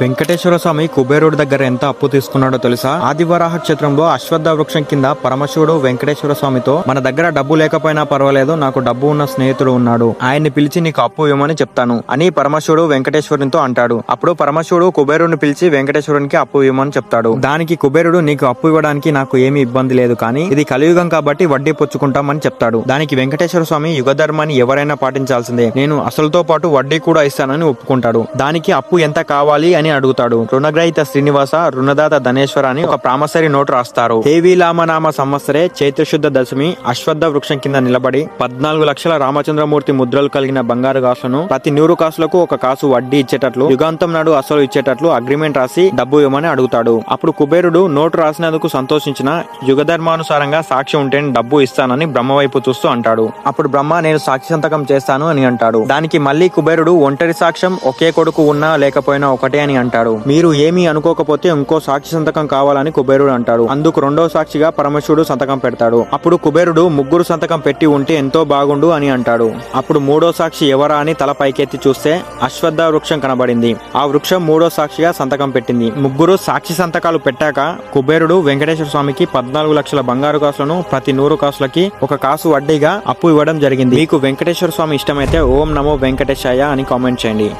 వెంకటేశ్వర స్వామి కుబేరుడి దగ్గర ఎంత అప్పు తీసుకున్నాడో తెలుసా? ఆదివరాహ క్షేత్రంలో అశ్వత్థ వృక్షం కింద పరమశివుడు వెంకటేశ్వర స్వామితో మన దగ్గర డబ్బు లేకపోయినా పర్వాలేదు నాకు డబ్బు ఉన్న స్నేహితుడు ఉన్నాడు. ఆయన్ని పిలిచి నీకు అప్పు ఇవ్వమని చెప్తాను అని పరమశివుడు వెంకటేశ్వరునితో అంటాడు. అప్పుడు పరమశివుడు కుబేరుడిని పిలిచి వెంకటేశ్వరునికి అప్పు ఇవ్వమని చెప్తాడు. దానికి కుబేరుడు నీకు అప్పు ఇవ్వడానికి నాకు ఏమి ఇబ్బంది లేదు కానీ ఇది కలియుగం కాబట్టి వడ్డీ పుచ్చుకుంటామని చెప్తాడు. దానికి వెంకటేశ్వర స్వామి యుగ ధర్మాన్ని ఎవరైనా పాటించాల్సిందే. నేను అసలుతో పాటు వడ్డీ కూడా ఇస్తానని ఒప్పుకుంటాడు. దానికి అప్పు ఎంత కావాలి అని అడుగుతాడు. రుణగ్రహీత శ్రీనివాస రుణదాత ధనేశ్వర అని ఒక ప్రామసరి నోటు రాస్తారు. హేవీలామనామ సంవత్సరే చైత్రశుద్ధ దశమి అశ్వద్ధ వృక్షం కింద నిలబడి పద్నాలుగు లక్షల రామచంద్రమూర్తి ముద్రలు కలిగిన బంగారు కాసులను ప్రతి నూరు కాసులకు ఒక కాసు వడ్డీ ఇచ్చేటట్లు యుగాంతం నాడు అసలు ఇచ్చేటట్లు అగ్రిమెంట్ రాసి డబ్బు ఇవ్వమని అడుగుతాడు. అప్పుడు కుబేరుడు నోటు రాసినందుకు సంతోషించిన యుగధర్మానుసారంగా సాక్షి ఉంటేనే డబ్బు ఇస్తానని బ్రహ్మ వైపు చూస్తూ అంటాడు. అప్పుడు బ్రహ్మ నేను సాక్షి సంతకం చేస్తాను అని అంటాడు. దానికి మళ్ళీ కుబేరుడు ఒంటరి సాక్ష్యం ఒకే కొడుకు ఉన్నా లేకపోయినా ఒకటే అని అంటాడు. మీరు ఏమీ అనుకోకపోతే ఇంకో సాక్షి సంతకం కావాలని కుబేరుడు అంటాడు. అందుకు రెండో సాక్షిగా పరమశివుడు సంతకం పెడతాడు. అప్పుడు కుబేరుడు ముగ్గురు సంతకం పెట్టి ఉంటే ఎంతో బాగుండు అని అంటాడు. అప్పుడు మూడో సాక్షి ఎవరా అని తల పైకెత్తి చూస్తే అశ్వద్ధ వృక్షం కనబడింది. ఆ వృక్షం మూడో సాక్షిగా సంతకం పెట్టింది. ముగ్గురు సాక్షి సంతకాలు పెట్టాక కుబేరుడు వెంకటేశ్వర స్వామికి పద్నాలుగు లక్షల బంగారు కాసులను ప్రతి నూరు కాసులకి ఒక కాసు వడ్డీగా అప్పు ఇవ్వడం జరిగింది. మీకు వెంకటేశ్వర స్వామి ఇష్టమైతే ఓం నమో వెంకటేశాయ అని కామెంట్ చేయండి.